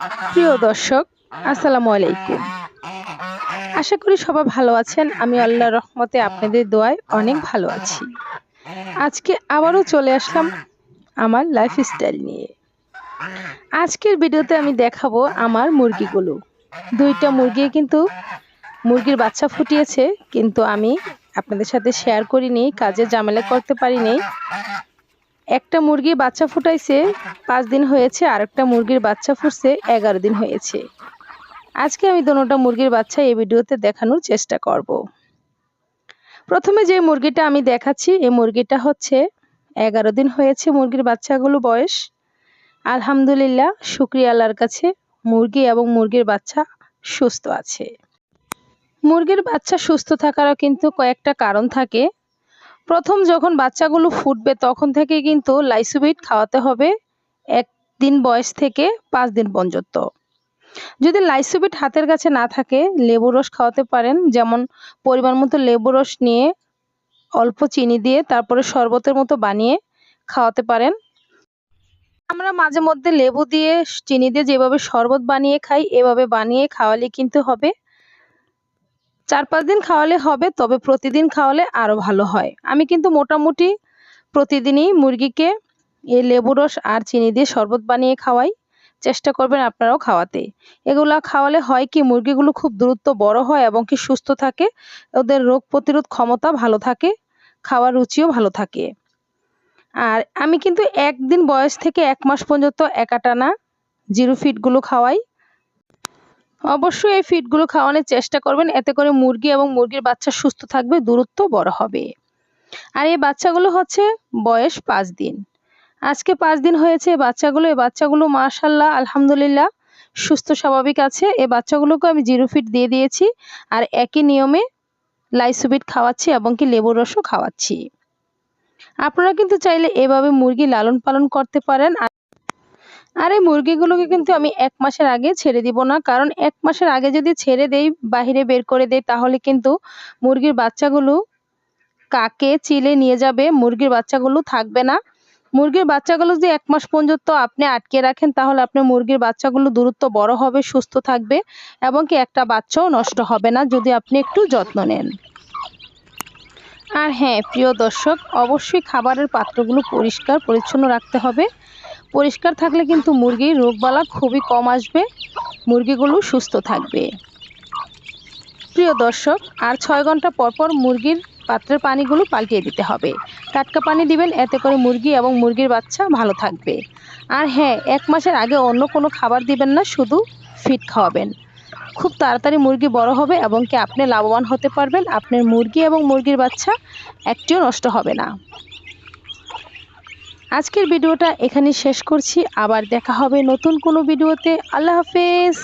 প্রিয় দর্শক, আসসালামু আলাইকুম। আশা করি সবাই ভালো আছেন। আমি আল্লাহর রহমতে আপনাদের দোয়ায় অনেক ভালো আছি। আজকে আবারও চলে আসলাম আমার লাইফস্টাইল নিয়ে। আজকের ভিডিওতে আমি দেখাবো আমার মুরগিগুলো। দুইটা মুরগি কিন্তু মুরগির বাচ্চা ফুটিয়েছে, কিন্তু আমি আপনাদের সাথে শেয়ার করিনি, কাজে ঝামেলা করতে পারিনি। একটা মুরগি বাচ্চা ফুটাইছে, পাঁচ দিন হয়েছে আর একটা মুরগির বাচ্চা ফুটছে, এগারো দিন হয়েছে। আজকে আমি দোনোটা মুরগির বাচ্চা এই ভিডিওতে দেখানোর চেষ্টা করব। প্রথমে যে মুরগিটা আমি দেখাচ্ছি, এই মুরগিটা হচ্ছে এগারো দিন হয়েছে মুরগির বাচ্চাগুলো বয়স। আলহামদুলিল্লাহ, শুক্রিয়া আল্লাহর কাছে মুরগি এবং মুরগির বাচ্চা সুস্থ আছে। মুরগির বাচ্চা সুস্থ থাকারও কিন্তু কয়েকটা কারণ থাকে। প্রথম যখন বাচ্চাগুলো ফুটবে, তখন থেকে কিন্তু লাইসোবিট খাওয়াতে হবে এক দিন বয়স থেকে পাঁচ দিন পর্যন্ত। যদি লাইসোবিট হাতের কাছে না থাকে, লেবু রস খাওয়াতে পারেন। যেমন পরিমাণ মতো লেবু রস নিয়ে অল্প চিনি দিয়ে তারপরে শরবতের মতো বানিয়ে খাওয়াতে পারেন। আমরা মাঝে মধ্যে লেবু দিয়ে, চিনি দিয়ে যেভাবে শরবত বানিয়ে খাই, এভাবে বানিয়ে খাওয়ালে কিন্তু হবে। চার পাঁচ দিন খাওয়ালে হবে, তবে প্রতিদিন খাওয়ালে আরও ভালো হয়। আমি কিন্তু মোটামুটি প্রতিদিনই মুরগিকে এই লেবু রস আর চিনি দিয়ে শরবত বানিয়ে খাওয়াই। চেষ্টা করবেন আপনারাও খাওয়াতে। এগুলা খাওয়ালে হয় কি, মুরগিগুলো খুব দ্রুত বড় হয় এবং কি সুস্থ থাকে, ওদের রোগ প্রতিরোধ ক্ষমতা ভালো থাকে, খাওয়ার রুচিও ভালো থাকে। আর আমি কিন্তু একদিন বয়স থেকে এক মাস পর্যন্ত একাটানা জিরো ফিটগুলো খাওয়াই। অবশ্যই এই ফিডগুলো খাওয়ানোর চেষ্টা করবেন। এতে করে মুরগি এবং মুরগির বাচ্চা সুস্থ থাকবে, দূরত্ব বড় হবে। আর এই বাচ্চাগুলো হচ্ছে বয়স পাঁচ দিন। আজকে পাঁচ দিন হয়েছে এই বাচ্চাগুলো। এই বাচ্চাগুলো মাশাল্লাহ আলহামদুলিল্লাহ সুস্থ, স্বাভাবিক আছে। এই বাচ্চাগুলোকে আমি জিরো ফিট দিয়ে দিয়েছি আর একই নিয়মে লাইসোবিট খাওয়াচ্ছি এবং কি লেবুর রসও খাওয়াচ্ছি। আপনারা কিন্তু চাইলে এভাবে মুরগি লালন পালন করতে পারেন। আর এই মুরগিগুলোকে কিন্তু আমি এক মাসের আগে ছেড়ে দিব না। কারণ এক মাসের আগে যদি ছেড়ে দেই, বাহিরে বের করে দেই, তাহলে কিন্তু মুরগির বাচ্চাগুলো কাকে চিলে নিয়ে যাবে? মুরগির বাচ্চাগুলো থাকবে না। মুরগির বাচ্চাগুলো যদি এক মাস পর্যন্ত আপনি আটকে রাখেন, তাহলে আপনার মুরগির বাচ্চাগুলো দূরত্ব বড় হবে, সুস্থ থাকবে এবং কি একটা বাচ্চাও নষ্ট হবে না যদি আপনি একটু যত্ন নেন। আর হ্যাঁ প্রিয় দর্শক, অবশ্যই খাবারের পাত্রগুলো পরিষ্কার, পরিচ্ছন্ন রাখতে হবে। পরিষ্কার থাকলে কিন্তু মুরগির রোগবালা খুবই কম আসবে, মুরগিগুলো সুস্থ থাকবে। প্রিয় দর্শক, আর ছয় ঘণ্টা পর পর মুরগির পাত্রের পানিগুলো পাল্টিয়ে দিতে হবে। টাটকা পানি দিবেন, এতে করে মুরগি এবং মুরগির বাচ্চা ভালো থাকবে। আর হ্যাঁ এক মাসের আগে অন্য কোনো খাবার দিবেন না, শুধু ফিট খাওয়াবেন। খুব তাড়াতাড়ি মুরগি বড় হবে এবং কি আপনি লাভবান হতে পারবেন, আপনার মুরগি এবং মুরগির বাচ্চা একটিও নষ্ট হবে না। আজকের ভিডিওটা এখানে শেষ করছি। আবার দেখা হবে নতুন কোনো ভিডিওতে। আল্লাহ হাফেজ।